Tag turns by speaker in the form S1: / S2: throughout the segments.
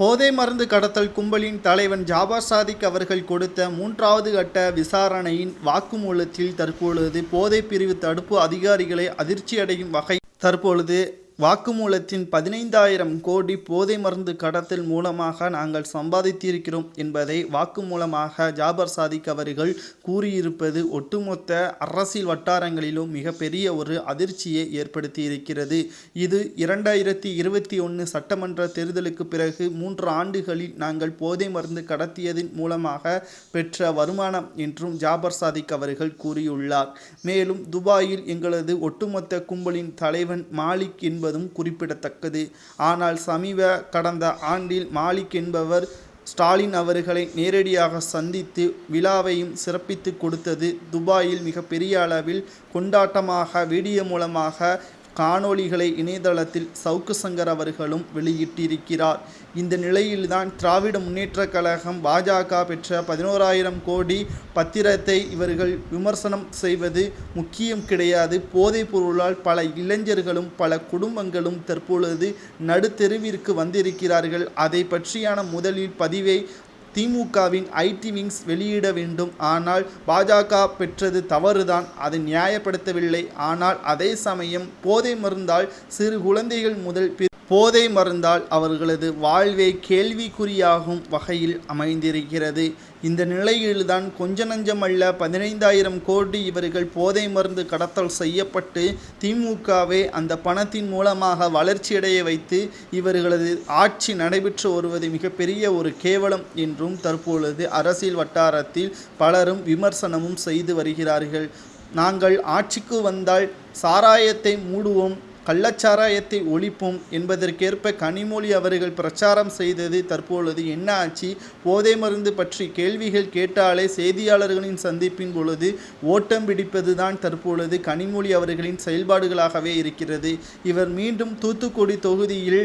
S1: போதை மருந்து கடத்தல் கும்பலின் தலைவன் ஜாபர் சாதிக் அவர்கள் கொடுத்த மூன்றாவது கட்ட விசாரணையின் வாக்குமூலத்தில் தற்பொழுது போதை பிரிவு தடுப்பு அதிகாரிகளை அதிர்ச்சியடையும் வகை தற்பொழுது வாக்குமூலத்தின் பதினைந்தாயிரம் கோடி போதை மருந்து கடத்தல் மூலமாக நாங்கள் சம்பாதித்திருக்கிறோம் என்பதை வாக்குமூலமாக ஜாபர் சாதிக் அவர்கள் கூறியிருப்பது ஒட்டுமொத்த அரசியல் வட்டாரங்களிலும் மிகப்பெரிய ஒரு அதிர்ச்சியை ஏற்படுத்தியிருக்கிறது. இது இரண்டாயிரத்தி இருபத்தி ஒன்று சட்டமன்ற தேர்தலுக்கு பிறகு மூன்று ஆண்டுகளில் நாங்கள் போதை மருந்து கடத்தியதன் மூலமாக பெற்ற வருமானம் என்றும் ஜாபர் சாதிக் அவர்கள் கூறியுள்ளார். மேலும் துபாயில் எங்களது ஒட்டுமொத்த கும்பலின் தலைவன் மாலிக் என்பதும் குறிப்பிடத்தக்கது. ஆனால் சமீப கடந்த ஆண்டில் மாலிக் என்பவர் ஸ்டாலின் அவர்களை நேரடியாக சந்தித்து விழாவையும் சிறப்பித்து கொடுத்தது. துபாயில் மிகப்பெரிய அளவில் கொண்டாட்டமாக வீடியோ மூலமாக காணொளிகளை இணையதளத்தில் சவுக்கு சங்கர் அவர்களும் வெளியிட்டிருக்கிறார். இந்த நிலையில்தான் திராவிட முன்னேற்றக் கழகம் பாஜக பெற்ற பதினோராயிரம் கோடி பத்திரத்தை இவர்கள் விமர்சனம் செய்வது முக்கியம் கிடையாது. போதைப் பொருளால் பல இளைஞர்களும் பல குடும்பங்களும் தற்பொழுது நடுத்தெருவிற்கு வந்திருக்கிறார்கள். அதை பற்றியான முதலில் பதிவை திமுகவின் ஐடி விங்ஸ் வெளியிட வேண்டும். ஆனால் பாஜக பெற்றது தவறுதான். அதை நியாயப்படுத்தவில்லை. ஆனால் அதே சமயம் போதை மருந்தால் சிறு குழந்தைகள் முதல் பெ- போதை மருந்தால் அவர்களது வாழ்வே கேள்விக்குறியாகும் வகையில் அமைந்திருக்கிறது. இந்த நிலையில்தான் கொஞ்ச நஞ்சமல்ல பதினைந்தாயிரம் கோடி இவர்கள் போதை மருந்து கடத்தல் செய்யப்பட்டு திமுகவே அந்த பணத்தின் மூலமாக வளர்ச்சியடைய வைத்து இவர்களது ஆட்சி நடைபெற்று வருவது மிகப்பெரிய ஒரு கேவலம் என்றும் தற்பொழுது அரசியல் வட்டாரத்தில் பலரும் விமர்சனமும் செய்து வருகிறார்கள். நாங்கள் ஆட்சிக்கு வந்தால் சாராயத்தை மூடுவோம் கள்ளச்சாராயத்தை ஒழிப்போம் என்பதற்கேற்ப கனிமொழி அவர்கள் பிரச்சாரம் செய்தது தற்பொழுது என்ன ஆச்சு? போதை மருந்து பற்றி கேள்விகள் கேட்டாலே செய்தியாளர்களின் சந்திப்பின் பொழுது ஓட்டம் பிடிப்பதுதான் தற்பொழுது கனிமொழி அவர்களின் செயல்பாடுகளாகவே இருக்கிறது. இவர் மீண்டும் தூத்துக்குடி தொகுதியில்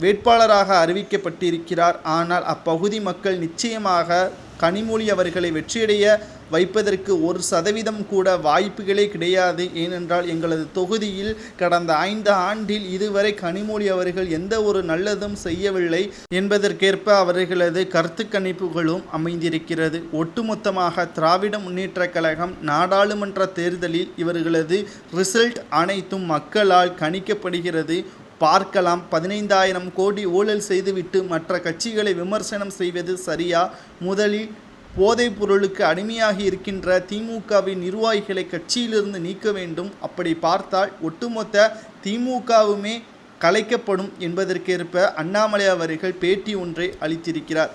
S1: வேட்பாளராக அறிவிக்கப்பட்டிருக்கிறார். ஆனால் அப்பகுதி மக்கள் நிச்சயமாக கனிமொழி அவர்களை வெற்றியடைய வைப்பதற்கு ஒரு சதவீதம் கூட வாய்ப்புகளே கிடையாது. ஏனென்றால் எங்களது தொகுதியில் கடந்த ஐந்து ஆண்டில் இதுவரை கனிமொழி அவர்கள் எந்த ஒரு நல்லதும் செய்யவில்லை என்பதற்கேற்ப அவர்களது கருத்து கணிப்புகளும் அமைந்திருக்கிறது. ஒட்டுமொத்தமாக திராவிட முன்னேற்றக் கழகம் நாடாளுமன்ற தேர்தலில் இவர்களது ரிசல்ட் அனைத்தும் மக்களால் கணிக்கப்படுகிறது. பார்க்கலாம். பதினைந்தாயிரம் கோடி ஊழல் செய்துவிட்டு மற்ற கட்சிகளை விமர்சனம் செய்வது சரியா? முதலில் போதைப் பொருளுக்கு அடிமையாகி இருக்கின்ற திமுகவின் நிர்வாகிகளை கட்சியிலிருந்து நீக்க வேண்டும். அப்படி பார்த்தால் ஒட்டுமொத்த திமுகவுமே கலைக்கப்படும் என்பதற்கேற்ப அண்ணாமலை அவர்கள் பேட்டி ஒன்றை அளித்திருக்கிறார்.